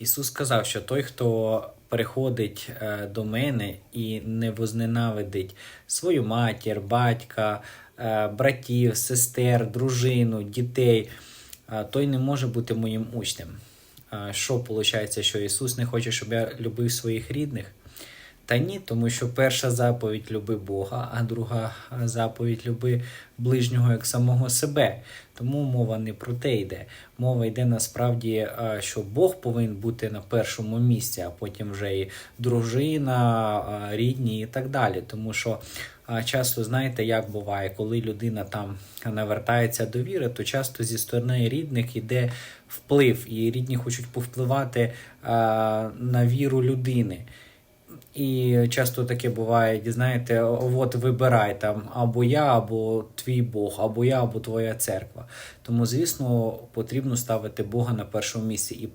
Ісус сказав, що той, хто приходить е, до мене і не возненавидить свою матір, батька, е, братів, сестер, дружину, дітей, е, той не може бути моїм учнем. Що виходить, що Ісус не хоче, щоб я любив своїх рідних? Та ні, тому що перша заповідь люби Бога, а друга заповідь люби ближнього як самого себе. Тому мова не про те йде. Мова йде насправді, е, що Бог повинен бути на першому місці, а потім вже і дружина, е, рідні і так далі. Тому що е, часто знаєте, як буває, коли людина там навертається до віри, то часто зі сторони рідних іде вплив, і рідні хочуть повпливати на віру людини. І часто таке буває, знаєте, от вибирай там або я, або твій Бог, або я, або твоя церква. Тому, звісно, потрібно ставити Бога на першому місці. І